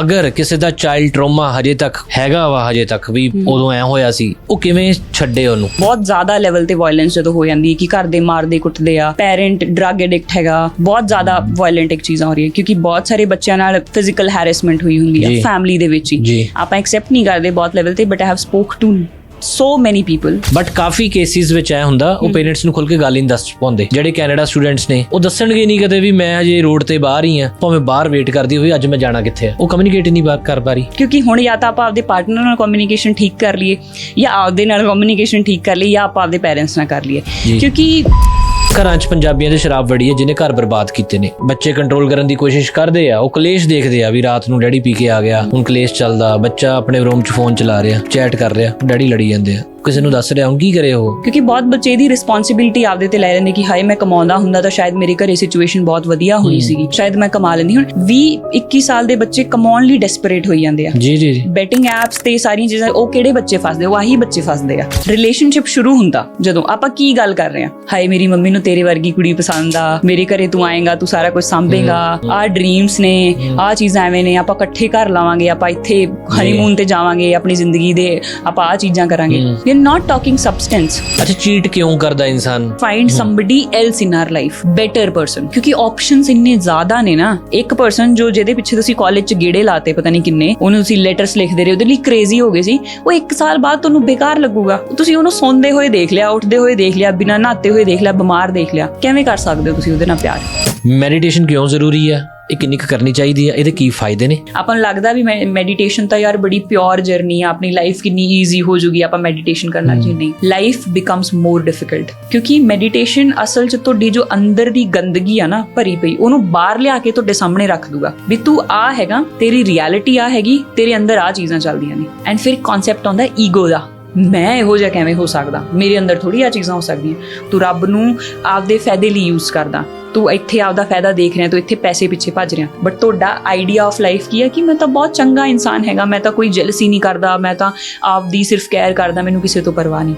ਅਗਰ ਕਿਸੇ ਦਾ child trauma ਹਜੇ ਤੱਕ ਹੈਗਾ ਵਾ ਹਜੇ ਤੱਕ ਵੀ ਉਦੋਂ ਐ ਹੋਇਆ ਸੀ ਉਹ ਕਿਵੇਂ ਛੱਡੇ ਉਹਨੂੰ ਬਹੁਤ ਜ਼ਿਆਦਾ ਲੈਵਲ ਤੇ ਵਾਇਲੈਂਸ ਜਦੋਂ ਹੋ ਜਾਂਦੀ ਹੈ ਕਿ ਘਰ ਦੇ ਮਾਰਦੇ ਕੁੱਟਦੇ ਆ ਪੈਰੈਂਟ ਡਰੱਗ ਐਡਿਕਟ ਹੈਗਾ ਬਹੁਤ ਜ਼ਿਆਦਾ ਵਾਇਲੈਂਟ ਇੱਕ ਚੀਜ਼ਾਂ ਹੋ ਰਹੀਆਂ ਕਿਉਂਕਿ ਬਹੁਤ ਸਾਰੇ ਬੱਚਿਆਂ ਨਾਲ ਫਿਜ਼ੀਕਲ ਹੈਰੈਸਮੈਂਟ ਹੋਈ ਹੁੰਦੀ। ਹੈ ਫੈਮਿਲੀ ਦੇ ਵਿੱਚ ਹੀ। ਆਪਾਂ ਐਕਸੈਪਟ ਨਹੀਂ ਕਰਦੇ ਬਹੁਤ ਲੈਵਲ ਤੇ but I have spoke to so many people but coffee cases ਵਿੱਚ ਐ ਹੁੰਦਾ ਉਹ ਪੇਰੈਂਟਸ ਨੂੰ ਖੁੱਲ ਕੇ ਗੱਲ ਹੀ ਨਹੀਂ ਦੱਸ ਪਾਉਂਦੇ। ਜਿਹੜੇ ਕੈਨੇਡਾ ਸਟੂਡੈਂਟਸ ਨੇ ਉਹ ਦੱਸਣਗੇ ਨਹੀਂ ਕਦੇ ਵੀ ਮੈਂ ਹਜੇ ਰੋਡ ਤੇ ਬਾਹਰ ਹੀ ਆ ਭਾਵੇਂ ਬਾਹਰ ਵੇਟ ਕਰਦੀ ਹੋਈ ਅੱਜ ਮੈਂ ਜਾਣਾ ਕਿੱਥੇ ਆ? ਉਹ ਕਮਿਊਨੀਕੇਟ ਨਹੀਂ ਬਾਤ ਕਰ ਪਾ ਰਹੀ। ਕਿਉਂਕਿ ਹੁਣ ਜਾਂ ਤਾਂ ਆਪਾਂ ਆਪਦੇ ਪਾਰਟਨਰ ਨਾਲ ਕਮਿਊਨੀਕੇਸ਼ਨ ਠੀਕ ਕਰ ਲਈਏ ਜਾਂ ਆਪਦੇ ਨਾਲ ਕਮਿਊਨੀਕੇਸ਼ਨ ਠੀਕ ਕਰ ਲਈਏ ਜਾਂ ਆਪਾਂ ਆਪਦੇ ਪੈਰੈਂਟਸ ਨਾਲ ਕਰ ਲਈਏ। ਕਿਉਂਕਿ ਘਰਾਂ 'ਚ ਪੰਜਾਬੀਆਂ ਦੇ ਸ਼ਰਾਬ ਵੜੀ ਹੈ, ਜਿਹਨੇ ਘਰ ਬਰਬਾਦ ਕੀਤੇ ਨੇ। ਬੱਚੇ ਕੰਟਰੋਲ ਕਰਨ ਦੀ ਕੋਸ਼ਿਸ਼ ਕਰਦੇ ਆ, ਉਹ ਕਲੇਸ਼ ਦੇਖਦੇ ਆ ਵੀ ਰਾਤ ਨੂੰ ਡੈਡੀ ਪੀ ਕੇ ਆ ਗਿਆ। ਹੁਣ ਕਲੇਸ਼ ਚੱਲਦਾ, ਬੱਚਾ ਆਪਣੇ ਰੂਮ 'ਚ ਫੋਨ ਚਲਾ ਰਿਹਾ ਚੈਟ ਕਰ ਰਿਹਾ, ਡੈਡੀ ਲੜੀ ਜਾਂਦੇ ਆ। ਕਿਸੇ ਨੂੰ ਦੱਸ ਰਿਹਾ ਹੁਣ ਕੀ ਕਰੇ ਉਹ? ਕਿਉਂਕਿ ਬਹੁਤ ਬੱਚੇ ਦੀ ਰਿਸਪੌਂਸਿਬਿਲਟੀ ਆਪਦੇ ਤੇ ਲੈ ਲੈਂਦੇ ਕਿ ਹਾਏ ਮੈਂ ਕਮਾਉਂਦਾ ਹੁੰਦਾ ਤਾਂ ਸ਼ਾਇਦ ਮੇਰੇ ਘਰੇ ਸਿਚੁਏਸ਼ਨ ਬਹੁਤ ਵਧੀਆ ਹੋਣੀ ਸੀਗੀ। ਸ਼ਾਇਦ ਮੈਂ ਕਮਾ ਲੈਂਦੀ ਹੁਣ। 20 21 ਸਾਲ ਦੇ ਬੱਚੇ ਕਮਾਉਣ ਲਈ ਡੈਸਪਰੇਟ ਹੋਈ ਜਾਂਦੇ ਆ। ਜੀ ਜੀ ਜੀ। ਬੈਟਿੰਗ ਐਪਸ ਤੇ ਸਾਰੀਆਂ ਚੀਜ਼ਾਂ ਉਹ ਕਿਹੜੇ ਬੱਚੇ ਫਸਦੇ? ਉਹ ਆਹੀ ਬੱਚੇ ਫਸਦੇ ਆ। ਰਿਲੇਸ਼ਨਸ਼ਿਪ ਸ਼ੁਰੂ ਹੁੰਦਾ ਜਦੋਂ ਆਪਾਂ ਕੀ ਗੱਲ ਕਰ ਰਹੇ ਆ? ਹਾਏ ਮੇਰੀ ਮੰਮੀ ਨੂੰ ਤੇਰੇ ਵਰਗੀ ਕੁੜੀ ਪਸੰਦ ਆ। ਮੇਰੇ ਘਰੇ ਤੂੰ ਆਏਗਾ ਤੂੰ ਸਾਰਾ ਕੁਝ ਸੰਭੇਗਾ। ਆਹ ਡ੍ਰੀਮਸ ਨੇ ਆਹ ਚੀਜ਼ਾਂ ਐਵੇਂ ਨੇ ਆਪਾਂ ਇਕੱਠੇ ਘਰ ਲਾਵਾਂਗੇ ਆਪਾਂ ਇੱਥੇ ਹਨੀਮੂਨ ਤੇ ਜਾਵਾਂਗੇ ਆਪਣੀ ਜ਼ਿੰਦਗੀ ਦੇ ਆਪਾਂ ਆਹ ਚੀਜ਼ਾਂ ਕਰਾਂਗੇ। ਆਰ ਨਾਟ ਟਾਕਿੰਗ ਸਬਸਟੈਂਸ ਅੱਛਾ ਚੀਟ ਕਿਉਂ ਕਰਦਾ ਇਨਸਾਨ find somebody else in our life. Better person. ਕਿਉਂਕਿ ਆਪਸ਼ਨਸ ਇੰਨੇ ਜ਼ਿਆਦਾ ਨੇ ਨਾ ਇੱਕ ਪਰਸਨ ਜੋ ਜਿਹਦੇ ਪਿੱਛੇ ਤੁਸੀਂ ਕਾਲਜ ਚ ਗੇੜੇ ਲਾਤੇ ਪਤਾ ਨਹੀਂ ਕਿੰਨੇ ਉਹਨੂੰ ਤੁਸੀਂ ਲੈਟਰਸ ਲਿਖਦੇ ਰਹੇ ਉਹਦੇ ਲਈ ਕ੍ਰੇਜ਼ੀ ਹੋ ਗਏ ਸੀ ਉਹ ਇੱਕ ਸਾਲ ਬਾਅਦ ਤੁਹਾਨੂੰ ਬੇਕਾਰ ਲੱਗੂਗਾ ਤੁਸੀਂ ਉਹਨੂੰ ਸੌਂਦੇ ਹੋਏ ਦੇਖ ਲਿਆ ਉੱਠਦੇ ਹੋਏ ਦੇਖ ਲਿਆ ਬਿਨਾਂ ਨਹਾਤੇ ਹੋਏ ਦੇਖ ਲਿਆ ਬਿਮਾਰ ਦੇਖ ਲਿਆ ਕਿਵੇਂ ਕਰ ਸਕਦੇ ਹੋ ਤੁਸੀਂ ਉਹਦੇ ਨਾਲ ਪਿਆਰ ਮੈਡੀਟੇਸ਼ਨ ਕਿਉਂ ਜ਼ਰੂਰੀ ਆ ਇਹ ਕਿੰਨੀ ਕੁ ਕਰਨੀ ਚਾਹੀਦੀ ਆ? ਇਹਦੇ ਕੀ ਫਾਇਦੇ ਨੇ? ਆਪਾਂ ਨੂੰ ਲੱਗਦਾ ਵੀ ਮੈਡੀਟੇਸ਼ਨ ਤਾਂ ਯਾਰ ਬੜੀ ਪਿਓਰ ਜਰਨੀ ਆ ਆਪਣੀ ਲਾਈਫ ਕਿੰਨੀ ਈਜ਼ੀ ਹੋ ਜੂਗੀ ਆਪਾਂ ਮੈਡੀਟੇਸ਼ਨ ਕਰਨਾ ਜੀ ਨਹੀਂ। ਲਾਈਫ ਬਿਕਮਸ ਮੋਰ ਡਿਫਿਕਲਟ ਕਿਉਂਕਿ ਮੈਡੀਟੇਸ਼ਨ ਅਸਲ 'ਚ ਤੁਹਾਡੀ ਜੋ ਅੰਦਰ ਦੀ ਗੰਦਗੀ ਆ ਨਾ ਭਰੀ ਪਈ ਉਹਨੂੰ ਬਾਹਰ ਲਿਆ ਕੇ ਤੁਹਾਡੇ ਸਾਹਮਣੇ ਰੱਖ ਦੂਗਾ। ਵੀ ਤੂੰ ਆ ਹੈਗਾ ਤੇਰੀ ਰਿਐਲਿਟੀ ਆ ਹੈਗੀ ਤੇਰੇ ਅੰਦਰ ਆ ਚੀਜ਼ਾਂ ਚੱਲਦੀਆਂ ਨੇ। ਐਂਡ ਫਿਰ ਕਨਸੈਪਟ ਆਉਂਦਾ ਈਗੋ ਦਾ। ਮੈਂ ਇਹੋ ਜਿਹਾ ਕਿਵੇਂ ਹੋ ਸਕਦਾ? ਮੇਰੇ ਅੰਦਰ ਥੋੜੀ ਆ ਚੀਜ਼ਾਂ ਹੋ ਸਕਦੀਆਂ। ਤੂੰ ਰੱਬ ਨੂੰ ਆਪਦੇ ਫਾਇਦੇ ਲਈ ਯੂਜ਼ ਕਰਦਾ। ਤੂੰ ਇੱਥੇ ਆਪਦਾ ਫਾਇਦਾ ਦੇਖ ਰਿਹਾ, ਤੂੰ ਇੱਥੇ ਪੈਸੇ ਪਿੱਛੇ ਭੱਜ ਰਿਹਾ। ਬਟ ਤੁਹਾਡਾ ਆਈਡੀਆ ਆਫ ਲਾਈਫ ਕੀ ਹੈ ਕਿ ਮੈਂ ਤਾਂ ਬਹੁਤ ਚੰਗਾ ਇਨਸਾਨ ਹੈਗਾ, ਮੈਂ ਤਾਂ ਕੋਈ ਜੈਲਸੀ ਨਹੀਂ ਕਰਦਾ, ਮੈਂ ਤਾਂ ਆਪਦੀ ਸਿਰਫ ਕੇਅਰ ਕਰਦਾ, ਮੈਨੂੰ ਕਿਸੇ ਤੋਂ ਪਰਵਾਹ ਨਹੀਂ।